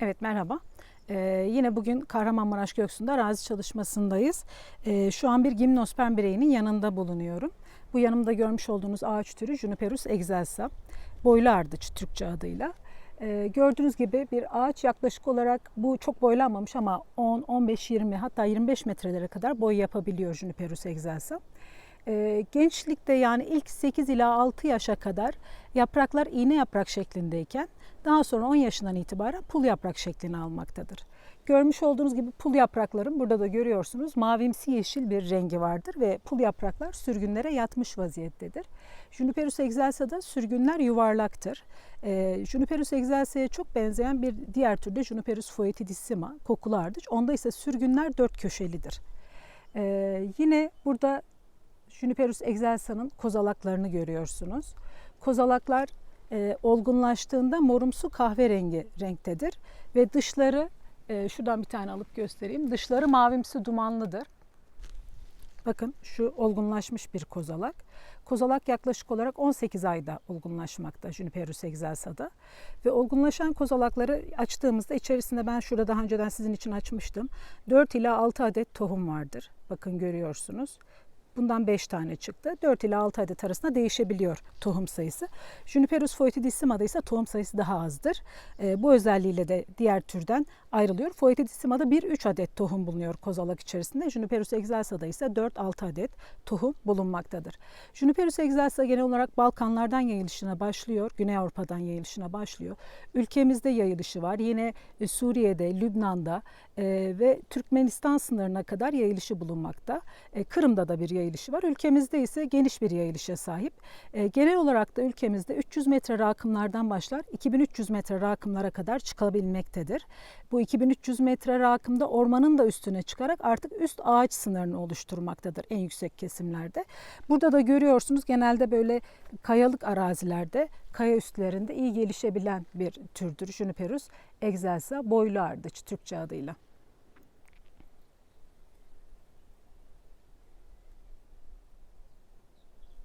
Evet merhaba. Ee, yine bugün Kahramanmaraş Göksu'nda arazi çalışmasındayız. Ee, şu an bir gimnosperm bireyinin yanında bulunuyorum. Bu yanımda görmüş olduğunuz ağaç türü Juniperus excelsa. Boylu ardıç Türkçe adıyla. Ee, gördüğünüz gibi bir ağaç yaklaşık olarak bu çok boylanmamış ama 10, 15, 20 hatta 25 metrelere kadar boy yapabiliyor Juniperus excelsa. Ee, gençlikte yani ilk 8 ila 6 yaşa kadar yapraklar iğne yaprak şeklindeyken daha sonra 10 yaşından itibaren pul yaprak şeklini almaktadır. Görmüş olduğunuz gibi pul yaprakların burada da görüyorsunuz mavimsi yeşil bir rengi vardır ve pul yapraklar sürgünlere yatmış vaziyettedir. Juniperus excelsa sürgünler yuvarlaktır. Ee, Juniperus excelsa'ya çok benzeyen bir diğer tür de Juniperus foetidissima kokulu ardıç. Onda ise sürgünler dört köşelidir. Ee, yine burada Juniperus excelsa'nın kozalaklarını görüyorsunuz. Kozalaklar e, olgunlaştığında morumsu kahverengi renktedir ve dışları e, şuradan bir tane alıp göstereyim. Dışları mavimsi dumanlıdır. Bakın şu olgunlaşmış bir kozalak. Kozalak yaklaşık olarak 18 ayda olgunlaşmakta Juniperus excelsa'da. Ve olgunlaşan kozalakları açtığımızda içerisinde ben şurada daha önceden sizin için açmıştım. 4 ila 6 adet tohum vardır. Bakın görüyorsunuz. Bundan 5 tane çıktı. 4 ile 6 adet arasında değişebiliyor tohum sayısı. Juniperus foetidissima'da ise tohum sayısı daha azdır. E, bu özelliğiyle de diğer türden ayrılıyor. Foetidissima'da 1-3 adet tohum bulunuyor kozalak içerisinde. Juniperus excelsa'da ise 4-6 adet tohum bulunmaktadır. Juniperus excelsa genel olarak Balkanlardan yayılışına başlıyor. Güney Avrupa'dan yayılışına başlıyor. Ülkemizde yayılışı var. Yine e, Suriye'de, Lübnan'da e, ve Türkmenistan sınırına kadar yayılışı bulunmakta. E, Kırım'da da bir yayılışı var. Ülkemizde ise geniş bir yayılışa sahip. E, genel olarak da ülkemizde 300 metre rakımlardan başlar 2300 metre rakımlara kadar çıkabilmektedir. Bu 2300 metre rakımda ormanın da üstüne çıkarak artık üst ağaç sınırını oluşturmaktadır en yüksek kesimlerde. Burada da görüyorsunuz genelde böyle kayalık arazilerde, kaya üstlerinde iyi gelişebilen bir türdür Juniperus excelsa boylu ardıç Türkçe adıyla.